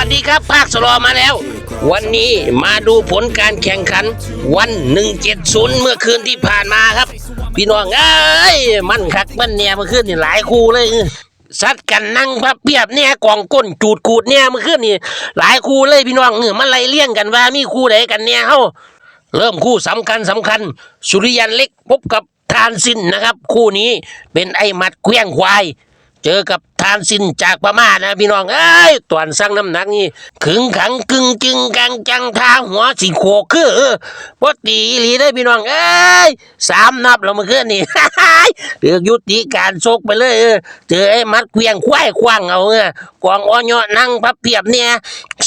วัสดีครับ ภาคสโลอมาแล้ว วันนี้มาดูผลการแข่งขัน วัน 170 เมื่อคืนที่ผ่านมาครับ พี่น้องเอ้ย มันคักมันเนี่ยเมื่อคืนนี่หลายคู่เลยซัดกันนั่งพับเพียบเนี่ยกองก้นจูดกูดเนี่ยเมื่อคืนนี่หลายคู่เลยพี่น้องเออมันไล่เลี่ยงกันว่ามีคู่ไหนกันเนี่ยเฮ้าเริ่มคู่สำคัญสำคัญ สุริยันเล็กพบกับทานสินนะครับ คู่นี้เป็นไอ้มัดเคลี้ยงควาย เจอกับทานสินจากพม่านะพี่น้องเอ้ยตวนสร้างน้ำหนักนี่ขึงขังกึ่งจึงกังจังทาหัวสีโคกคือเออปตีหลีได้พี่น้องเอ้ยสามนับแล้วเมื่อคืนนี่เดือยุติการโชกไปเลยเออเจอไอ้มัดเคลี้ยงควายคว้างเอาเออกองอ้อยนั่งพับเพียบเนี่ย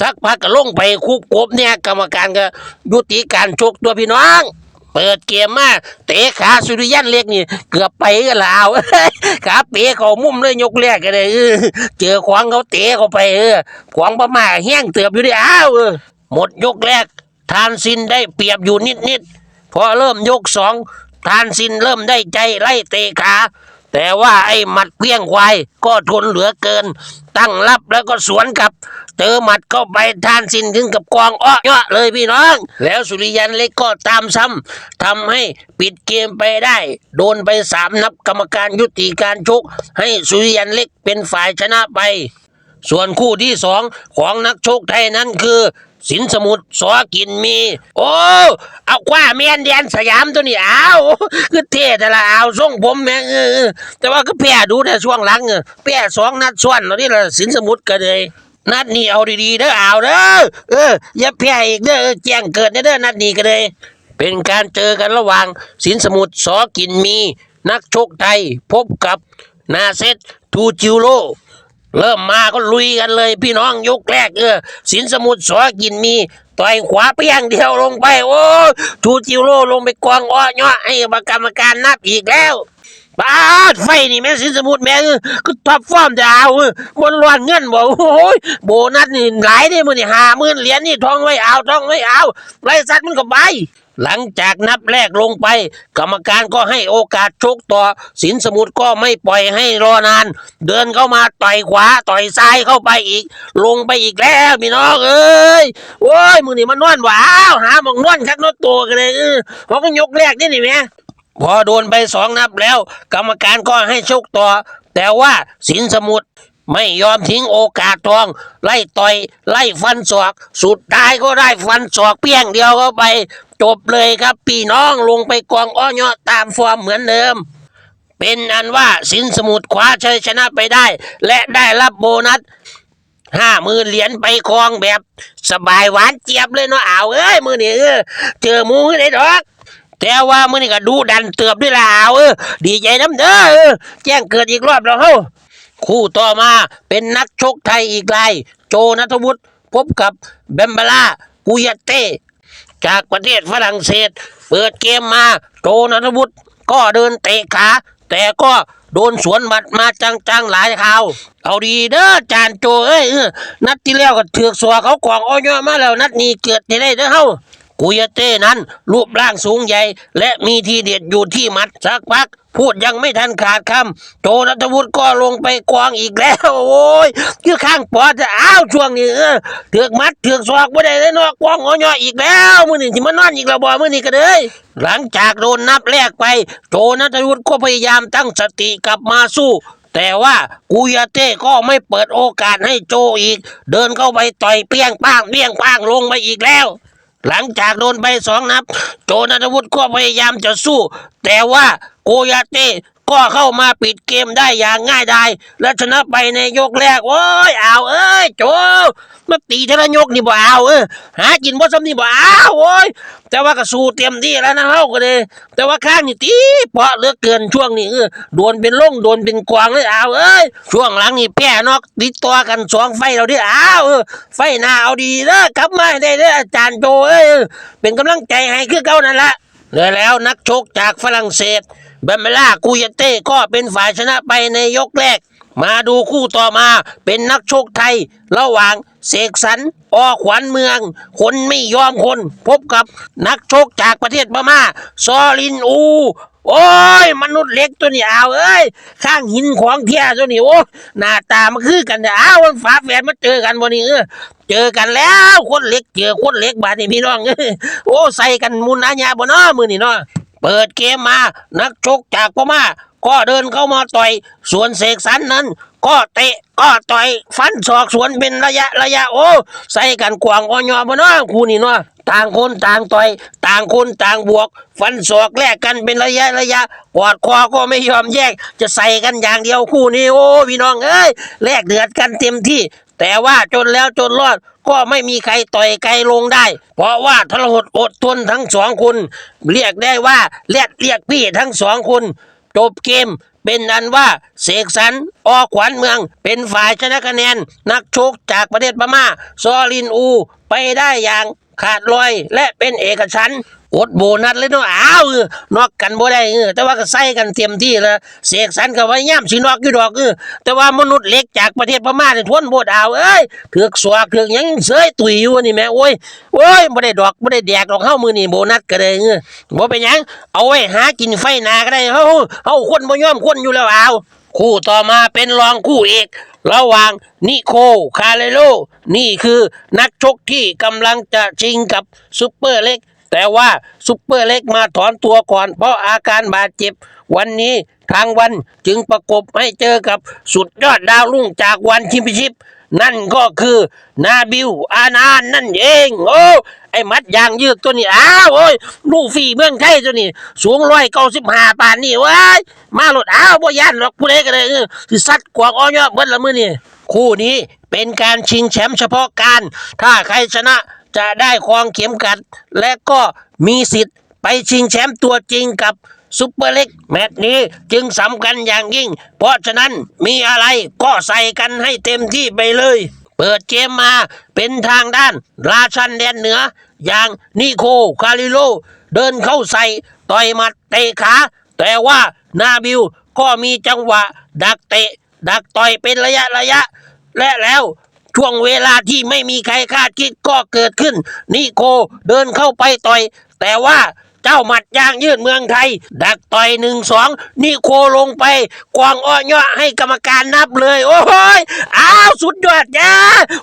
สักพักก็ลงไปคุกกบเนี่ยกรรมการก็ยุติการโชกตัวพี่น้อง เปิดเกมมาเตะขาสุริยันเล็กนี่ เกือบไปกันแล้วขาเป๋เขามุมเลยยกแรกกันเลยเจอขวางเขาเตะเขาไปเออขวางประมาแห้งเตือบอยู่ดิอ้าวหมดยกแรก ทานซินได้เปรียบอยู่นิดนิดๆพอเริ่มยกสองทานซินเริ่มได้ใจไล่เตะขา แต่ว่าไอ้หมัดเพี้ยงควายก็ทนเหลือเกิน ตั้งรับแล้วก็สวนกลับ เจอหมัดเข้าไปท่านสินถึงกับกองอ้อเยอะเลยพี่น้อง แล้วสุริยันเล็กก็ตามซ้ำทำให้ปิดเกมไปได้ โดนไปสามนับกรรมการยุติการชก ให้สุริยันเล็กเป็นฝ่ายชนะไปส่วนคู่ที่สองของนักชกไทยนั้นคือ สินสมุทรสอกินมี โอ้เอาคว้าเมียนเดียนสยามตัวนี้เอาคือเท่แต่ละเอาทรงผมแม่งแต่ว่าก็แพ้ดูแต่ช่วงหลังเออแพ้สองนัดส่วนแล้วนี่ละสินสมุทรก็เลยนัดนี้เอาดีๆเด้อเอาเด้อเอออย่าแพ้อีกเด้อแจ้งเกิดเด้อนัดนี้ก็เลย เป็นการเจอกันระหว่างสินสมุทรสอกินมี นักชกไทยพบกับนาเซตทูจิโร เริ่มมาก็ลุยกันเลยพี่น้องยกแรกเออสินสมุทรสอกินมีต่อยขวาเพียงเดียวลงไป โอ้ทูจิโรลงไปกองอ้อเนาะให้กรรมการนับอีกแล้วบาดไฟนี่แม่สินสมุทรแม่งก็ท็อปฟอร์มจะเอาบนร้อนเงินบอกโอ้ยโบนัสนี่หลายได้มือนี่หามื่นเหรียญนี่ทองไว้เอาทองไว้เอาไรสัตว์มันก็ไป หลังจากนับแรกลงไป กรรมการก็ให้โอกาสชกต่อ สินสมุทรก็ไม่ปล่อยให้รอนาน เดินเข้ามาต่อยขวาต่อยซ้ายเข้าไปอีก ลงไปอีกแล้วพี่น้องเอ้ยโอ้ยมือนี่มันนอนว้าวหาหมองนอนคักนอตัวกันเลยเออเพราะก็ยกแรกนี่นี่แม่พอโดนไปสองนับแล้ว กรรมการก็ให้ชกต่อ แต่ว่าสินสมุทร ไม่ยอมทิ้งโอกาสทอง ไล่ต่อย ไล่ฟันศอก สุดท้ายก็ได้ฟันศอกเพียงเดียวเข้าไป จบเลยครับพี่น้องลงไปกองอ้อยอตามฟอร์มเหมือนเดิม เป็นอันว่าสินสมุทรคว้าชัยชนะไปได้ และได้รับโบนัสห้ามื่นเหรียญไปครองแบบสบายหวานเจี๊ยบเลยเนาะเอาวเอ้ยมือนี่เออเจอมูขึ้นไอ้ดอกแต่ว่ามือนี่ก็ดูดันเติบด้วยล่ะเอาเออดีใจน้ำเด้อเออแจ้งเกิดอีกรอบแล้วเฮ้า คู่ต่อมาเป็นนักชกไทยอีกราย โจนัทวุฒิพบกับเบมบาลากุยเต้จากประเทศฝรั่งเศส เปิดเกมมาโจนัทวุฒิก็เดินเตะขา แต่ก็โดนสวนหมัดมาจังๆหลายคราว เอาดีเด้อจานโจเอ้ยนัดที่แล้วก็เถือกสัวเขากวางอ้อยมาแล้ว นัดนี้เกิดได้เด้อเฮา กุยเต้นั้น รูปร่างสูงใหญ่ และมีทีเด็ดอยู่ที่มัดสักพัก พูดยังไม่ทันขาดคำโจนัทวุฒิก็ลงไปกวางอีกแล้ว โอ้ยคือข้างปอดจะอ้าวช่วงนี้เออเถือกมัดเถือกศอกไม่ได้เลยเนาะกวางอ้อยอีกแล้วมือนี่ที่มันนอนอีกแล้วบ่มือนี่ก็เลยหลังจากโดนนับแรกไป โจนัทวุฒิก็พยายามตั้งสติกลับมาสู้แต่ว่ากุยเต้ก็ไม่เปิดโอกาสให้โจอีก เดินเข้าไปต่อยเปี้ยงป้างเปี้ยงป้างลงไปอีกแล้ว หลังจากโดนไปสองนับ โจนาทวุฒิก็พยายามจะสู้ แต่ว่าโกยาเต้ ก็เข้ามาปิดเกมได้อย่างง่ายดายและชนะไปในยกแรกโอ้ยเอาเอ้ยโจมาตีเทละยกนี่บ่เอาเออหากินบ่ซ้ำนี่บ่เอาโอ้ยแต่ว่าก็สู้เต็มที่แล้วนะเฮาก็เลยแต่ว่าข้างนี่ตีเพาะเหลือเกินช่วงนี้เออโดนเป็นล่งโดนเป็นกวางเลยเอาเอ้ยช่วงหลังนี่แพ้นอกติดต่อกันสองไฟเราดิเอาเออไฟหน้าเอาดีเด้อกลับมาได้เด้ออาจารย์โจเอ้ยเป็นกำลังใจให้คือเก่านั่นละเลยแล้วนักชกจากฝรั่งเศส บมเบล่ากุยเต้ก็เป็นฝ่ายชนะไปในยกแรก มาดูคู่ต่อมาเป็นนักชกไทย ระหว่างเสกสรรอขวัญเมือง คนไม่ยอมคน พบกับนักชกจากประเทศพม่า ซอลินอู โอ้ย มนุษย์เล็กตัวนี้เอาเอ้ย ข้างหินของเทียตัวนี้ โอ้หน้าตามันคือกันแต่อ้าวมันฝาแฝดมาเจอกันบ่นี่เออเจอกันแล้วคนเล็กเจอคนเล็กบาดนี่พี่น้องเอ้ยโอ้ใส่กันมุนอาญาบ่เนาะมือนี่เนาะ เปิดเกมมา นักชกจากพม่า ก็เดินเข้ามาต่อย ส่วนเสกสรรนั้น ก็เตะก็ต่อยฟันศอกสวนเป็นระยะระยะโอ้ใส่กันกวางออยบ่เนาะคู่นี่เนาะต่างคนต่างต่อย ต่างคนต่างบวก ฟันศอกแลกกันเป็นระยะระยะกอดคอก็ไม่ยอมแยก จะใส่กันอย่างเดียวคู่นี้โอ้พี่น้องเอ้ยแลกเดือดกันเต็มที่ แต่ว่าจนแล้วจนรอด ก็ไม่มีใครต่อยไกลลงได้ เพราะว่าทรหดอดทนทั้งสองคน เรียกได้ว่าแลดเรียกพี่ทั้งสองคนจบเกมเป็นอันว่าเสกสรรอขวัญเมือง เป็นฝ่ายชนะคะแนน นักชกจากประเทศพม่า ซอลินอู ไปได้อย่างขาดลอยและเป็นเอกฉันท์ อดโบนัสเลยเนาะอ้าวนอกกันบ่ได้เออแต่ว่าก็ใส่กันเต็มที่ล้วเสกสรรก็ไว้ย่ำสินอกอยู่ดอกเออแต่ว่ามนุษย์เล็กจากประเทศพม่าเนี่ยทวนโบดเอาเอ้ยเถือกสวกเถือกยังเสยตุยอยู่นี่แม่โอ้ยโอ้ยบ่ได้ดอกบ่ได้แดกดอกเฮามือนี่โบนัสก็ได้เออบ่เป็นหยังเอาไว้หากินไฟหนาก็ได้เฮาเฮาคนบ่ยอมคนอยู่แล้วเอาคู่ต่อมาเป็นรองคู่เอกระหว่างนิโคคาเลโล นี่คือนักชกที่กำลังจะชิงกับซุปเปอร์เล็ก แต่ว่าซุปเปอร์เล็กมาถอนตัวก่อน เพราะอาการบาดเจ็บ วันนี้ทางวันจึงประกบให้เจอกับสุดยอดดาวรุ่งจากวันชิมพิชิป นั่นก็คือนาบิวอานานนั่นเอง โอ้ไอ้มัดยางยืดตัวนี้อ้าวโอ้ยลูกฝีเมืองไทยตัวนี้ สูงร้อยเก้าสิบห้าปานนี่ว้ายมาหลดอ้าวบ่ยันหรอกผู้ใดก็ได้เออสิซัดกวางอ้อยอเบิดละมือนี่คู่นี้เป็นการชิงแชมป์เฉพาะการ ถ้าใครชนะ จะได้ครองเข็มขัด และก็มีสิทธิ์ไปชิงแชมป์ตัวจริงกับซุปเปอร์เล็กแมตช์นี้จึงสำคัญอย่างยิ่ง เพราะฉะนั้นมีอะไรก็ใส่กันให้เต็มที่ไปเลย เปิดเกมมาเป็นทางด้าน ราชันแดนเหนือ อย่างนิโคคาริโล เดินเข้าใส่ต่อยหมัดเตะขา แต่ว่านาบิวก็มีจังหวะ ดักเตะ ดักต่อยเป็นระยะระยะ และแล้ว ช่วงเวลาที่ไม่มีใครคาดคิดก็เกิดขึ้น นิโคเดินเข้าไปต่อย แต่ว่า เจ้าหมัดยางยืดเมืองไทย ดักต่อยหนึ่งสองนิโคลงไป กวางอ้อยให้กรรมการนับเลย โอ้ยอ้าวสุดยอดจ้า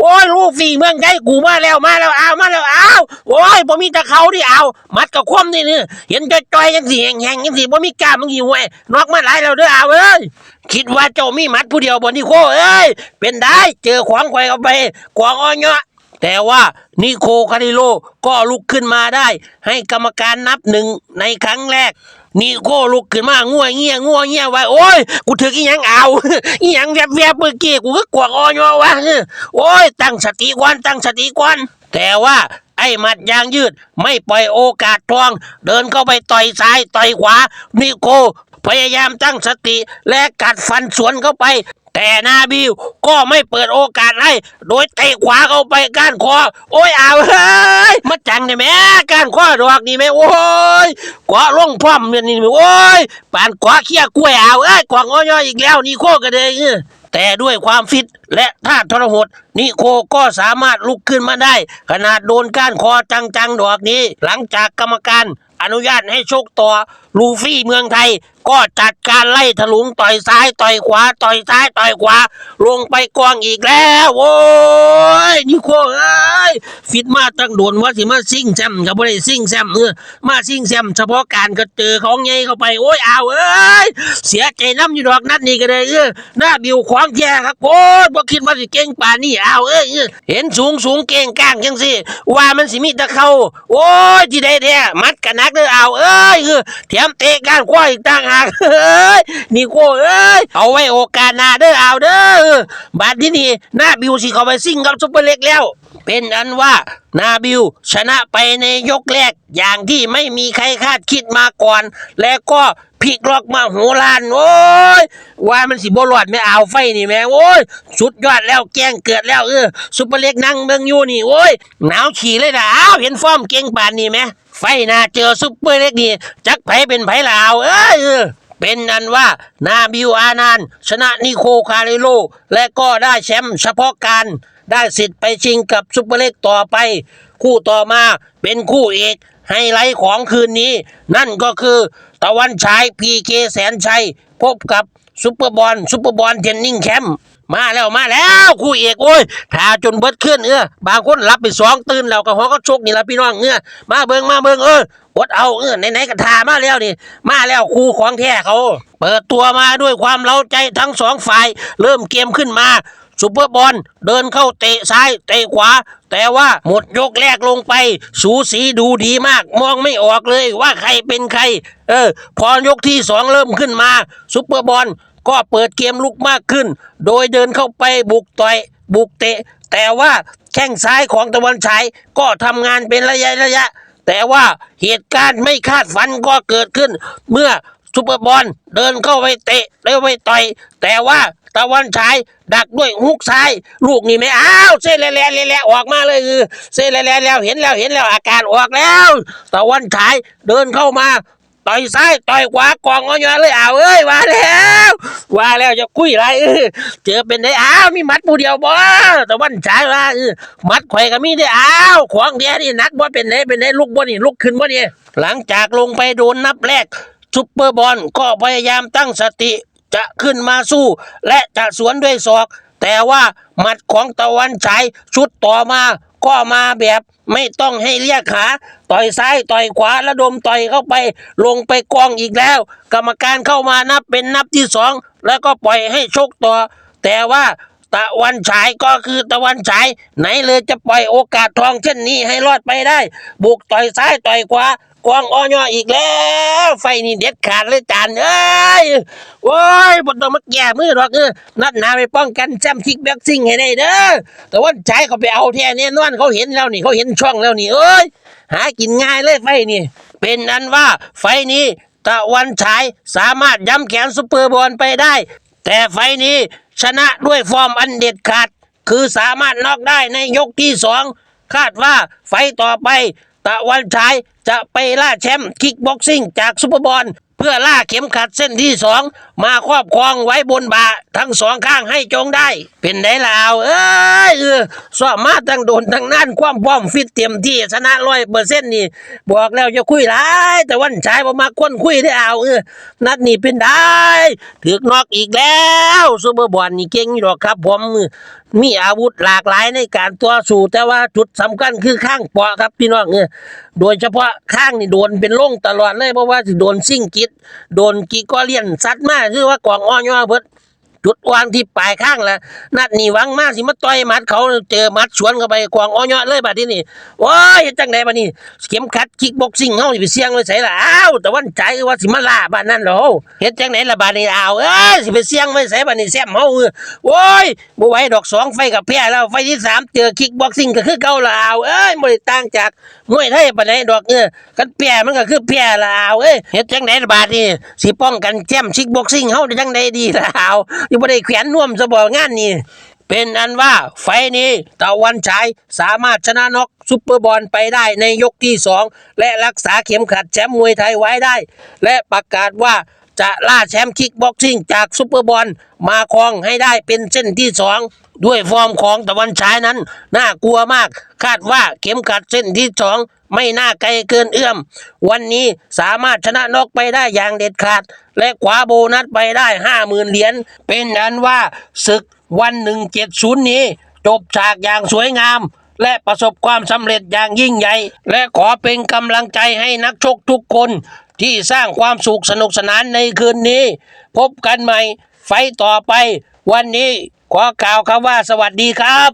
โอ้ยลูกฝีเมืองไทยกูมาแล้วมาแล้วอ้าวมาแล้วอ้าวโอ้ยบ่มีตะเขาดิเอามัดกับคว่ำนี่นี่เห็นจ้อยๆยังสิแห้งๆยังสิบ่มีกล้ามมึงหิวไอ้นอกมาหลายแล้วเด้อเอาเอ้ยคิดว่าเจ้ามีมัดผู้เดียวบนนิโคเอ้ยเป็นได้เจอขวางไขว่เอาไปขวางอ้อยเนาะ แต่ว่านิโคคาริโลก็ลุกขึ้นมาได้ ให้กรรมการนับหนึ่งในครั้งแรกนิโคลุกขึ้นมางัวงเงี้ยงัวงเงี้ยไว้โอ้ยกูถืออีหยังเอาอีหยังแวบแวบเมื่อกี้กูก็กวางอ้อยเนาะวะโอ้ยตั้งสติก่อนตั้งสติก่อนแต่ว่าไอ้หมัดยางยืดไม่ปล่อยโอกาสทอง เดินเข้าไปต่อยซ้ายต่อยขวานิโคพยายามตั้งสติและกัดฟันสวนเข้าไป แต่นาบิวก็ไม่เปิดโอกาสให้ โดยเตะขวาเข้าไปก้านคอ โอ้ยเอาเฮ้ยมาจังได้ไหมก้านคอดอกนี่ไหมโอ้ยกว่าล่องพร้อมเนี่ยนี่ไหมโอ้ยปานกว่าเขี้ยกล้วยเอาเอ้ยกวางอ้อยอีกแล้วนี่โคก็เลยเออแต่ด้วยความฟิตและท่าทรหดนิโคก็สามารถลุกขึ้นมาได้ ขนาดโดนก้านคอจังๆดอกนี้ หลังจากกรรมการอนุญาตให้ชกต่อ ลูฟี่เมืองไทยก็จัดการไล่ถลุงต่อยซ้ายต่อยขวา ต่อยซ้ายต่อยขวา ลงไปกองอีกแล้ว โอ้ยนิโคเอ้ยฟิตมาตั้งโดนว่าสิมาซิ่งแซมกับบ่ได้ซิ่งแซมเออมาซิ่งแซมเฉพาะการก็เจอของใหญ่เข้าไปโอ้ยเอาเอ้ยเสียใจน้ำอยู่ดอกนัดนี้ก็เลยเออหน้าบิวขวางแย่ครับโอ้ยบ่คิดว่าสิเก่งป่านนี้เอาเอ้ยเห็นสูงสูงเก่งก้างจังสิว่ามันสิมีตะเข้าโอ้ยที่ใดแท้มัดกันนักเด้อเอาเอ้ยเออแถมเตะก้านควายอีกต่างหากเอ้ยนี่โก้เอ้ยเอาไว้โอกาสหน้าเด้อเอาเด้อบัดที่นี่หน้าบิวสิเข้าไปซิ่งกับซุปเปอร์เล็กแล้ว เป็นอันว่านาบิวชนะไปในยกแรก อย่างที่ไม่มีใครคาดคิดมาก่อน และก็พลิกล็อกมาโหรานโอ้ยว่ามันสิบรอดไม่เอาไฟนี่แม่โอ้ยสุดยอดแล้วแกงเกิดแล้วเออซุปเปอร์เล็กนั่งเบิ่งอยู่นี่โอ้ยหนาวฉี่เลยนะอ้าวเห็นฟอร์มเก่งปานนี่ไหม ไฟหน้าเจอซุปเปอร์เล็กนี่จักไผเป็นไผลาว เอ้ยเอเป็นอันว่านาบิวอานานชนะนิโคคาริโล และก็ได้แชมป์เฉพาะการได้สิทธิ์ไปชิงกับซุปเปอร์เล็กต่อไป คู่ต่อมาเป็นคู่เอกไฮไลท์ของคืนนี้ นั่นก็คือตะวันฉายพีเคแสนชัย พบกับซุปเปอร์บอลซุปเปอร์บอลเทนนิ่งแคมป์ มาแล้วมาแล้วคู่เอกโอ้ยทาจนเบิดขึ้นเออบางคนรับไปสองตื่นแล้วก็หัวก็ชกนี่ละพี่น้องเออมาเบิงมาเบิงเอออดเอาเออไหนๆก็ทามาแล้วนี่ มาแล้วคู่ของแท้เขา เปิดตัวมาด้วยความเล้าใจทั้งสองฝ่าย เริ่มเกมขึ้นมาซุปเปอร์บอลเดินเข้าเตะซ้ายเตะขวา แต่ว่าหมดยกแรกลงไป สูสีดูดีมาก มองไม่ออกเลยว่าใครเป็นใคร เออ พอยกที่สองเริ่มขึ้นมาซุปเปอร์บอล ก็เปิดเกมลุกมากขึ้น โดยเดินเข้าไปบุกต่อยบุกเตะ แต่ว่าแข้งซ้ายของตะวันฉายก็ทำงานเป็นระยะระยะ แต่ว่าเหตุการณ์ไม่คาดฝันก็เกิดขึ้น เมื่อซุปเปอร์บอลเดินเข้าไปเตะแล้วไปต่อย แต่ว่าตะวันฉายดักด้วยฮุกซ้าย ลูกนี่ไม่อ้าวเส้นแล่ๆแล่ๆออกมาเลยเออเส้นแล่ๆแล้วเห็นแล้วเห็นแล้วอาการออกแล้ว ตะวันฉายเดินเข้ามา ต่อยซ้ายต่อยขวากองอ้อยเลยอ้าวเอ้ยว่าแล้วว่าแล้วจะคุยอะไรเออเจอเป็นได้อ้าวมีมัดผู้เดียวบ่ตะวันฉายว่าเออมัดข่ก็มีได้อ้าวของเดียนี่นักบ่เป็นไหนเป็นไหนลุกบ่นี่ลุกขึ้นบ่นี่หลังจากลงไปโดนนับแรกซุปเปอร์บอลก็พยายามตั้งสติจะขึ้นมาสู้ และจะสวนด้วยศอก แต่ว่าหมัดของตะวันฉายชุดต่อมา ก็มาแบบไม่ต้องให้เรียกขาต่อยซ้ายต่อยขวาระดมต่อยเข้าไป ลงไปกองอีกแล้ว กรรมการเข้ามานับเป็นนับที่สองแล้วก็ปล่อยให้ชกต่อ แต่ว่าตะวันฉายก็คือตะวันฉาย ไหนเลยจะปล่อยโอกาสทองเช่นนี้ให้รอดไปได้ บุกต่อยซ้ายต่อยขวา กวางอ้อยอีกแล้ว ไฟนี่เด็ดขาดเลยจานเอ้ยโอ้ยบนต้องมาแก่มือหรอกเออนัดหนาไปป้องกันแชมป์คิกแบ็กซิ่งให้ได้เด้อแต่ว่าฉายเขาไปเอาแท้แน่นอนเขาเห็นแล้วนี่เขาเห็นช่องแล้วนี่เอ้ยหากินง่ายเลยไฟนี่ เป็นอันว่าไฟนี้ตะวันฉายสามารถย้ำแขนซุปเปอร์บอลไปได้ แต่ไฟนี้ชนะด้วยฟอร์มอันเด็ดขาด คือสามารถน็อกได้ในยกที่สองคาดว่าไฟต่อไป ตะวันฉายจะไปล่าแชมป์คิกบ็อกซิ่งจากซุปเปอร์บอลเพื่อล่าเข็มขัดเส้นที่สอง มาครอบครองไว้บนบ่าทั้งสองข้างให้จงได้ เป็นไดลาวเอ้ยเออสอบมาตั้งโดนตั้งนั่นความพร้อมฟิตเต็มที่ชนะร้อยเปอร์เซ็นต์นี่ บอกแล้วจะคุยหลายแต่วันฉายบ่มาคนคุยได้เอาเออนัดนี้เป็นได้ถือกนอกอีกแล้วซุปเปอร์บอลนี่เก่งอยู่หรอกครับผมมีอาวุธหลากหลายในการต่อสู้แต่ว่าจุดสำคัญคือข้างเปาะครับพี่น้องเออโดยเฉพาะข้างนี่โดนเป็นล่งตลอดเลยเพราะว่าโดนซิ่งกิดโดนกีก็เลียนซัดมาคือว่ากวางอ้อยอเบิด จุดวางที่ปลายข้างแล้วนัดนี่วังมากสิมาต่อยมัดเขาเจอมัดสวนเข้าไปกวางอ้อยเลยบัดนี้นี่โอ้ยเฮ็ดจังไดบัดนี้เข็มขัดคิกบ็อกซิ่งเฮาสิไปเสี่ยงไว้ไสล่ะอ้าวแต่วันใจว่าสิมาล่าบ้านนั้นเหรอเฮ็ดจังไดละบัดนี้อ้าวเอ้ยสิไปเสี่ยงไว้ไสบัดนี้แซมเฮาเออโอ้ยบ่ไหวดอกสองไฟกับแพ้แล้วไฟที่สามเจอคิกบ็อกซิ่งก็คือเก่าละอ้าวเอ้ยบ่ได้ต่างจากมวยไทยปานใดดอกเออกันแพ้มันก็คือแพ้ละอ้าวเอ้ยเฮ็ดจังไดละบัดนี้สิป้องกันแชมป์คิกบ็อกซิ่งเฮาได้จังไดดีละอ้าวยูไม่ได้แขวนน่วมสบองานนี่เป็นอันว่าไฟนี้ตะวันฉายสามารถชนะน็อกซุปเปอร์บอลไปได้ในยกที่สองและรักษาเข็มขัดแชมป์มวยไทยไว้ได้ และประกาศว่า จะล่าแชมป์คิกบ็อกซิ่งจากซุปเปอร์บอลมาครองให้ได้เป็นเส้นที่สองด้วยฟอร์มของตะวันฉายนั้น น่ากลัวมาก คาดว่าเข็มขัดเส้นที่สองไม่น่าไกลเกินเอื้อม วันนี้สามารถชนะนอกไปได้อย่างเด็ดขาด และคว้าโบนัสไปได้ห้าหมื่นเหรียญเป็นอันว่าศึกวันหนึ่งเจ็ดศูนย์นี้ จบฉากอย่างสวยงาม และประสบความสำเร็จอย่างยิ่งใหญ่ และขอเป็นกำลังใจให้นักชกทุกคน ที่สร้างความสุขสนุกสนานในคืนนี้ พบกันใหม่ไฟต่อไป วันนี้ขอกล่าวคำว่าสวัสดีครับ